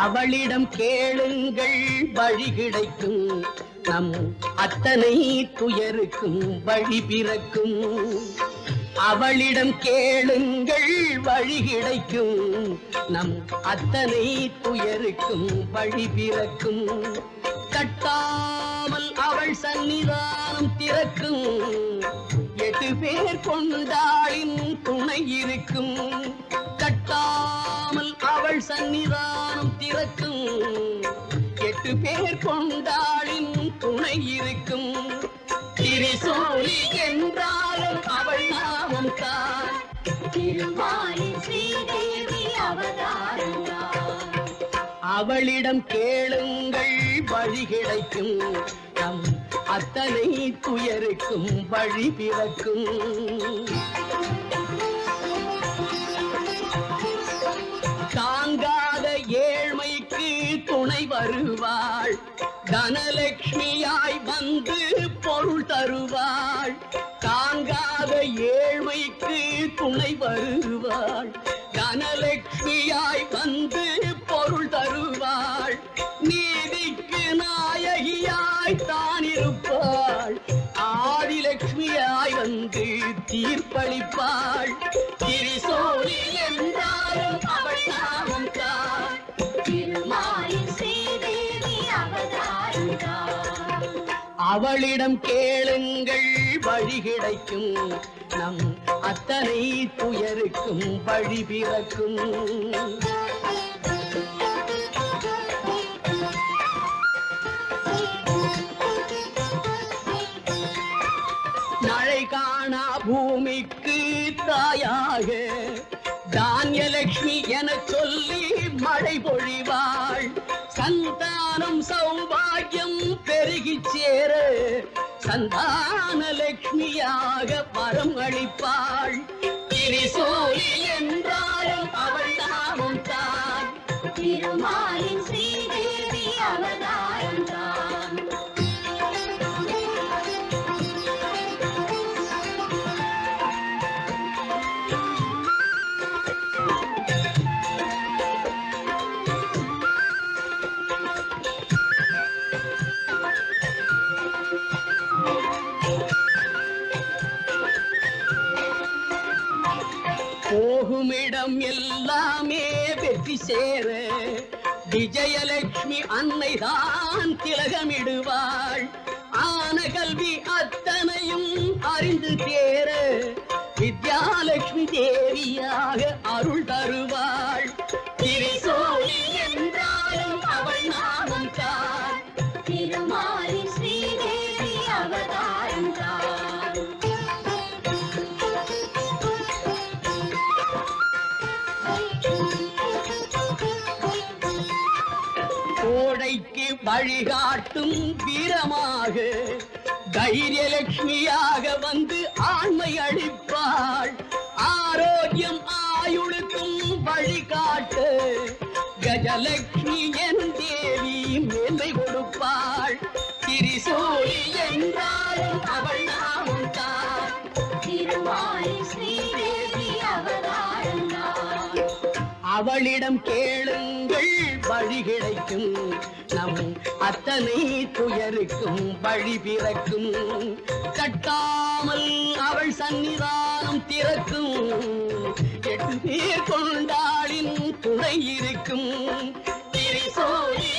அவளிடம் கேளுங்கள் வழி கிடைக்கும். நம் அத்தனை துயருக்கும் வழி பிறக்கும். அவளிடம் கேளுங்கள் வழி கிடைக்கும். நம் அத்தனை துயருக்கும் வழி பிறக்கும். கட்டாமல் அவள் சன்னிதானம் திறக்கும். எட்டு பேர் கொண்டாளின் துணை இருக்கும். சன்னிதானம் திறக்கும். எட்டு பேர் கொண்டாளின் துணை இருக்கும். திரிசூலி என்றாலும் அவள் நாமம் தான். திருமாலின் ஸ்ரீதேவி அவதாரம்தான் அவளிடம் கேளுங்கள் வழி கிடைக்கும். நம் அத்தனை துயருக்கும் வழி பிறக்கும். தாய் வருவாள். தனலட்சுமியாய் வந்து பொருள் தருவாள். தாங்காத ஏழ்மைக்கு துணை வருவாள். தனலட்சுமியாய் வந்து பொருள் தருவாள். நீதிக்கு நாயகியாய் தான் இருப்பாள். ஆதிலட்சுமியாய் வந்து தீர்ப்பளிப்பாள். அவளிடம் கேளுங்கள் வழி கிடைக்கும். நம் அத்தனை துயருக்கும் வழி பிறக்கும். மழை காணா பூமிக்கு தாயாக. தானியலட்சுமி என சொல்லி மழை பொழிவாள். சந்தானம் சௌபாகியம் பெருகிச் சேர சந்தான லட்சுமியாக வரம் அளிப்பாள். திரிசோலி என்றாலும் அவள் நாமம் தான் திருமாலின் போகுமிடம் எல்லாமே வெற்றி சேர விஜயலட்சுமி அன்னைதான் திலகமிடுவாள். ஆன கல்வி அத்தனையும் அறிந்து தேர வித்யாலட்சுமி தேவியாக அருள் தருவாள். திரிசோலி என்றாலும் அவள் நாமம் தான். திருமா கோடைக்கு வழிகாட்டும் வீரமாக தைரியலட்சுமியாக வந்து ஆண்மை அளிப்பாள். ஆரோக்கியம் ஆயுளுக்கும் வழிகாட்டு கஜலட்சுமி என் தேவி மேன்மை கொடுப்பாள். திரிசூரி என்றாலும் அவள் அவளிடம் கேளுங்கள் வழி கிடைக்கும். நம் அத்தனை துயருக்கும் வழி பிறக்கும். கட்டாமல் அவள் சன்னிதானம் திறக்கும். எட்டு பேர் கொண்டாளின் துணை இருக்கும். திரிசோலி